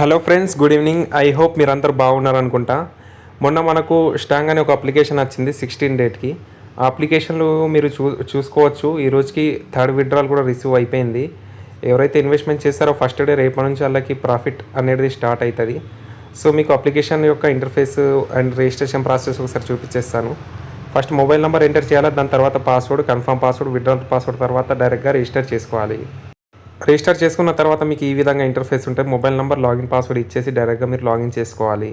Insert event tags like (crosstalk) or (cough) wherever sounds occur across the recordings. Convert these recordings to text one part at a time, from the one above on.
Hello friends good evening. I hope మీరందరూ బాగున్నారు అనుకుంటా మొన్న మనకు స్టాంగ్ అనే ఒక అప్లికేషన్ వచ్చింది సిక్స్టీన్ డేట్కి. ఆ అప్లికేషన్లు మీరు చూ చూసుకోవచ్చు. ఈ రోజుకి థర్డ్ విత్డ్రాల్ కూడా రిసీవ్ అయిపోయింది. ఎవరైతే ఇన్వెస్ట్మెంట్ చేస్తారో ఫస్ట్ డే రేపటి నుంచి వాళ్ళకి ప్రాఫిట్ అనేది స్టార్ట్ అవుతుంది సో మీకు అప్లికేషన్ యొక్క ఇంటర్ఫేస్ అండ్ రిజిస్ట్రేషన్ ప్రాసెస్ ఒకసారి చూపించేస్తాను. ఫస్ట్ మొబైల్ నెంబర్ ఎంటర్ చేయాలి దాని తర్వాత password confirm password withdrawal password తర్వాత డైరెక్ట్గా రిజిస్టర్ చేసుకోవాలి. రిజిస్టర్ చేసుకున్న తర్వాత మీకు ఈ విధంగా ఇంటర్ఫేస్ ఉంటే మొబైల్ నెంబర్ లాగిన్ పాస్వర్డ్ ఇచ్చేసి డైరెక్ట్గా మీరు లాగిన్ చేసుకోవాలి.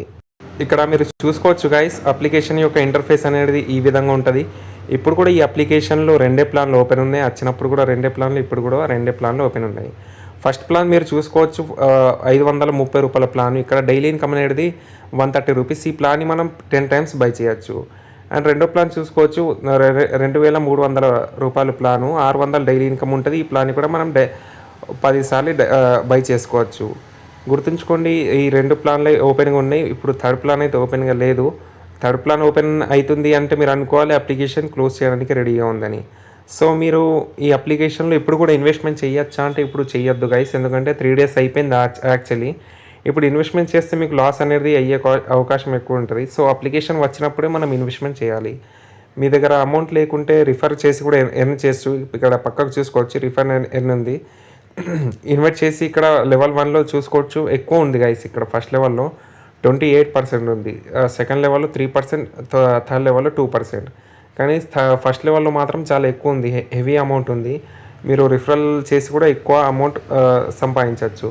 ఇక్కడ మీరు చూసుకోవచ్చు గైస్ అప్లికేషన్ యొక్క ఇంటర్ఫేస్ అనేది ఈ విధంగా ఉంటుంది. ఇప్పుడు కూడా ఈ అప్లికేషన్లో రెండే ప్లాన్లు ఓపెన్ ఉన్నాయి. వచ్చినప్పుడు కూడా రెండే ప్లాన్లు ఇప్పుడు కూడా రెండే ప్లాన్లు ఓపెన్ ఉన్నాయి. ఫస్ట్ ప్లాన్ మీరు చూసుకోవచ్చు ఐదు వందల ముప్పై రూపాయల ప్లాన్. ఇక్కడ డైలీ ఇన్కమ్ అనేది వన్ థర్టీ రూపీస్. ఈ ప్లాన్ని మనం టెన్ టైమ్స్ బై చేయొచ్చు. అండ్ రెండో ప్లాన్ చూసుకోవచ్చు రెండు వేల మూడు వందల రూపాయల ప్లాను. ఆరు వందల డైలీ ఇన్కమ్ ఉంటుంది. ఈ ప్లాన్ కూడా మనం డై పదిసార్లు బై చేసుకోవచ్చు. గుర్తుంచుకోండి ఈ రెండు ప్లాన్లు ఓపెన్గా ఉన్నాయి. ఇప్పుడు థర్డ్ ప్లాన్ అయితే ఓపెన్గా లేదు. థర్డ్ ప్లాన్ ఓపెన్ అవుతుంది అంటే మీరు అనుకోవాలి అప్లికేషన్ క్లోజ్ చేయడానికి రెడీగా ఉందని. సో మీరు ఈ అప్లికేషన్లో ఇప్పుడు కూడా ఇన్వెస్ట్మెంట్ చేయొచ్చా అంటే ఇప్పుడు చేయొద్దు గైస్. ఎందుకంటే త్రీ డేస్ అయిపోయింది యాక్చువల్లీ. ఇప్పుడు ఇన్వెస్ట్మెంట్ చేస్తే మీకు లాస్ అనేది అయ్యే అవకాశం ఎక్కువ ఉంటుంది. సో అప్లికేషన్ వచ్చినప్పుడే మనం ఇన్వెస్ట్మెంట్ చేయాలి. మీ దగ్గర అమౌంట్ లేకుంటే రిఫర్ చేసి కూడా ఎర్న్ చేస్తూ ఇక్కడ పక్కకు చూసుకోవచ్చు. రిఫర్ ఎర్న్ ఉంది. (clears throat) ఇన్వైట్ చేసి ఇక్కడ లెవెల్ వన్లో చూసుకోవచ్చు. ఎక్కువ ఉంది గైస్ ఇక్కడ ఫస్ట్ లెవెల్లో ట్వంటీ ఎయిట్ పర్సెంట్ ఉంది. సెకండ్ లెవెల్లో త్రీ పర్సెంట్ థర్డ్ లెవెల్లో టూ పర్సెంట్ కానీ ఫస్ట్ లెవెల్లో మాత్రం చాలా ఎక్కువ ఉంది. హెవీ అమౌంట్ ఉంది. మీరు రిఫరల్ చేసి కూడా ఎక్కువ అమౌంట్ సంపాదించవచ్చు.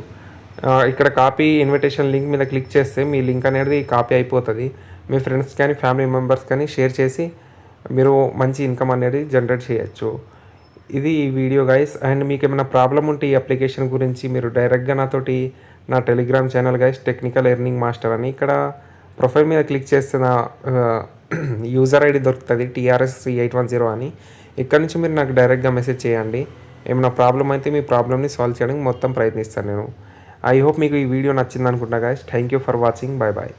ఇక్కడ కాపీ ఇన్విటేషన్ లింక్ మీద క్లిక్ చేస్తే మీ లింక్ అనేది కాపీ అయిపోతుంది. మీ ఫ్రెండ్స్ కానీ ఫ్యామిలీ మెంబర్స్ కానీ షేర్ చేసి మీరు మంచి ఇన్కమ్ అనేది జనరేట్ చేయొచ్చు. ఇది ఈ వీడియో గైస్ అండ్ మీకు ఏమైనా ప్రాబ్లం ఉంటే ఈ అప్లికేషన్ గురించి మీరు డైరెక్ట్గా నాతోటి నా Telegram channel guys technical earning master అని ఇక్కడ ప్రొఫైల్ మీద క్లిక్ చేస్తే నా యూజర్ ఐడి దొరుకుతుంది టీఆర్ఎస్ ఎయిట్ వన్ జీరో అని. ఇక్కడ నుంచి మీరు నాకు డైరెక్ట్గా మెసేజ్ చేయండి. ఏమైనా ప్రాబ్లం అయితే మీ ప్రాబ్లమ్ని సాల్వ్ చేయడానికి మొత్తం ప్రయత్నిస్తాను నేను. ఐ హోప్ మీకు ఈ వీడియో నచ్చింది అనుకుంటా guys thank you for watching bye bye